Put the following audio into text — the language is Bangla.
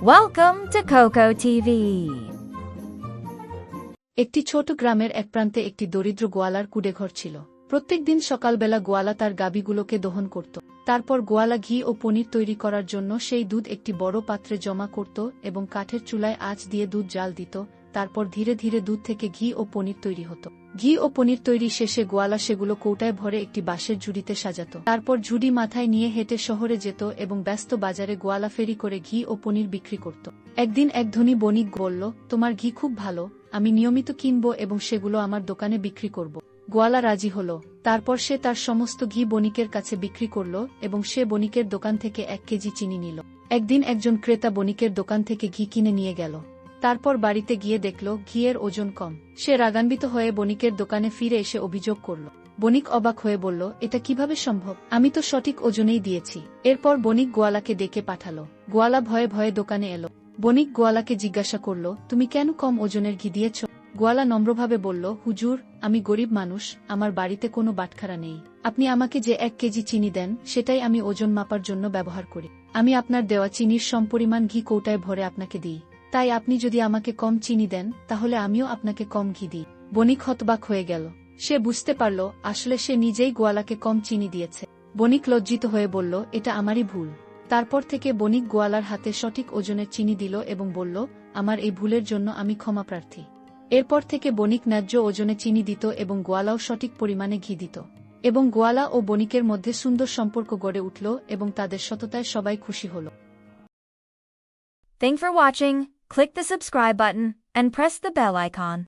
Welcome to Coco TV. একটি ছোট গ্রামের এক প্রান্তে একটি দরিদ্র গোয়ালার কুডেঘর ছিল প্রত্যেক দিন সকালবেলা গোয়ালা তার গাবিগুলোকে দহন করত তারপর গোয়ালা ঘি ও পনির তৈরি করার জন্য সেই দুধ একটি বড় পাত্রে জমা করত এবং কাঠের চুলায় আঁচ দিয়ে দুধ জাল দিত তারপর ধীরে ধীরে দুধ থেকে ঘি ও পনির তৈরি হতো। ঘি ও পনির তৈরি শেষে গোয়ালা সেগুলো কৌটায় ভরে একটি বাঁশের ঝুড়িতে সাজাত। তারপর ঝুড়ি মাথায় নিয়ে হেঁটে শহরে যেত এবং ব্যস্ত বাজারে গোয়ালা ফেরি করে ঘি ও পনির বিক্রি করত। একদিন এক ধনী বণিক বলল, তোমার ঘি খুব ভালো, আমি নিয়মিত কিনব এবং সেগুলো আমার দোকানে বিক্রি করব। গোয়ালা রাজি হল। তারপর সে তার সমস্ত ঘি বণিকের কাছে বিক্রি করল এবং সে বণিকের দোকান থেকে এক কেজি চিনি নিল। একদিন একজন ক্রেতা বণিকের দোকান থেকে ঘি কিনে নিয়ে গেল। তারপর বাড়িতে গিয়ে দেখল, ঘিয়ের ওজন কম। সে রাগান্বিত হয়ে বণিকের দোকানে ফিরে এসে অভিযোগ করল। বণিক অবাক হয়ে বলল, এটা কীভাবে সম্ভব? আমি তো সঠিক ওজনেই দিয়েছি। এরপর বণিক গোয়ালাকে ডেকে পাঠালো। গোয়ালা ভয়ে ভয়ে দোকানে এলো। বণিক গোয়ালাকে জিজ্ঞাসা করল, তুমি কেন কম ওজনের ঘি দিয়েছ? গোয়ালা নম্রভাবে বলল, হুজুর, আমি গরিব মানুষ, আমার বাড়িতে কোনো বাটখারা নেই। আপনি আমাকে যে এক কেজি চিনি দেন, সেটাই আমি ওজন মাপার জন্য ব্যবহার করি। আমি আপনার দেওয়া চিনির সমপরিমাণ ঘি কৌটায় ভরে আপনাকে দিই। তাই আপনি যদি আমাকে কম চিনি দেন, তাহলে আমিও আপনাকে কম ঘি দিই। বণিক হতবাক হয়ে গেল। সে বুঝতে পারল, আসলে সে নিজেই গোয়ালাকে কম চিনি দিয়েছে। বণিক লজ্জিত হয়ে বলল, এটা আমারই ভুল। তারপর থেকে বণিক গোয়ালার হাতে সঠিক ওজনের চিনি দিল এবং বলল, আমার এই ভুলের জন্য আমি ক্ষমা প্রার্থী। এরপর থেকে বণিক ন্যায্য ওজনে চিনি দিত এবং গোয়ালাও সঠিক পরিমাণে ঘি দিত। এবং গোয়ালা ও বণিকের মধ্যে সুন্দর সম্পর্ক গড়ে উঠল এবং তাদের সততায় সবাই খুশি হল। Thanks for watching. Click the subscribe button and press the bell icon.